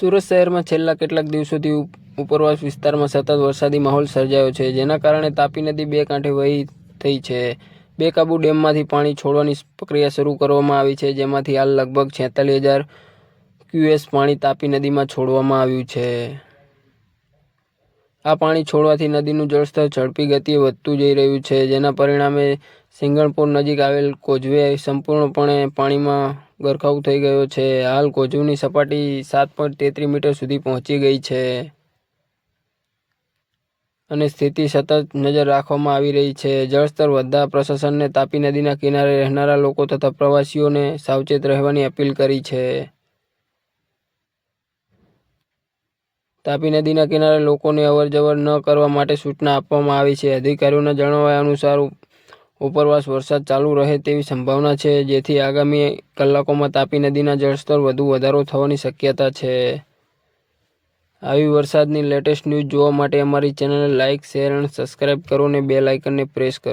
સુરત શહેરમાં છેલ્લા કેટલાક દિવસોથી ઉપરવાસ વિસ્તારમાં સતત વરસાદી માહોલ સર્જાયો છે, જેના કારણે તાપી નદી બે કાંઠે વહી થઈ છે. બેકાબુ ડેમમાંથી પાણી છોડવાની પ્રક્રિયા શરૂ કરવામાં આવી છે, જેમાંથી હાલ લગભગ છેતાલીસ હજાર ક્યુએસ પાણી તાપી નદીમાં છોડવામાં આવ્યું છે. આ પાણી છોડવાથી નદીનું જળસ્તર ઝડપી ગતિએ વધતું જઈ રહ્યું છે, જેના પરિણામે સિંગણપુર નજીક આવેલ કોઝવે સંપૂર્ણપણે પાણીમાં ગરકાવ થઈ ગયો છે. હાલ કોઝવની સપાટી સાત પોઈન્ટ તેત્રીસ મીટર સુધી પહોંચી ગઈ છે અને સ્થિતિ સતત નજર રાખવામાં આવી રહી છે. જળસ્તર વધતા પ્રશાસનને તાપી નદીના કિનારે રહેનારા લોકો તથા પ્રવાસીઓને સાવચેત રહેવાની અપીલ કરી છે. તાપી નદીના કિનારે લોકોને અવરજવર ન કરવા માટે સૂચના આપવામાં આવી છે. અધિકારીઓના જણાવ્યા અનુસાર ઉપ- ઉપરવાસ વરસાદ ચાલુ રહે તેવી સંભાવના છે, જેથી આગામી કલાકોમાં તાપી નદીના જળસ્તર વધુ વધારો થવાની શક્યતા છે. આવી વરસાદની લેટેસ્ટ ન્યૂઝ જોવા માટે અમારી ચેનલને લાઇક શેર અને સબસ્ક્રાઇબ કરો અને બેલ આઇકનને પ્રેસ કરો.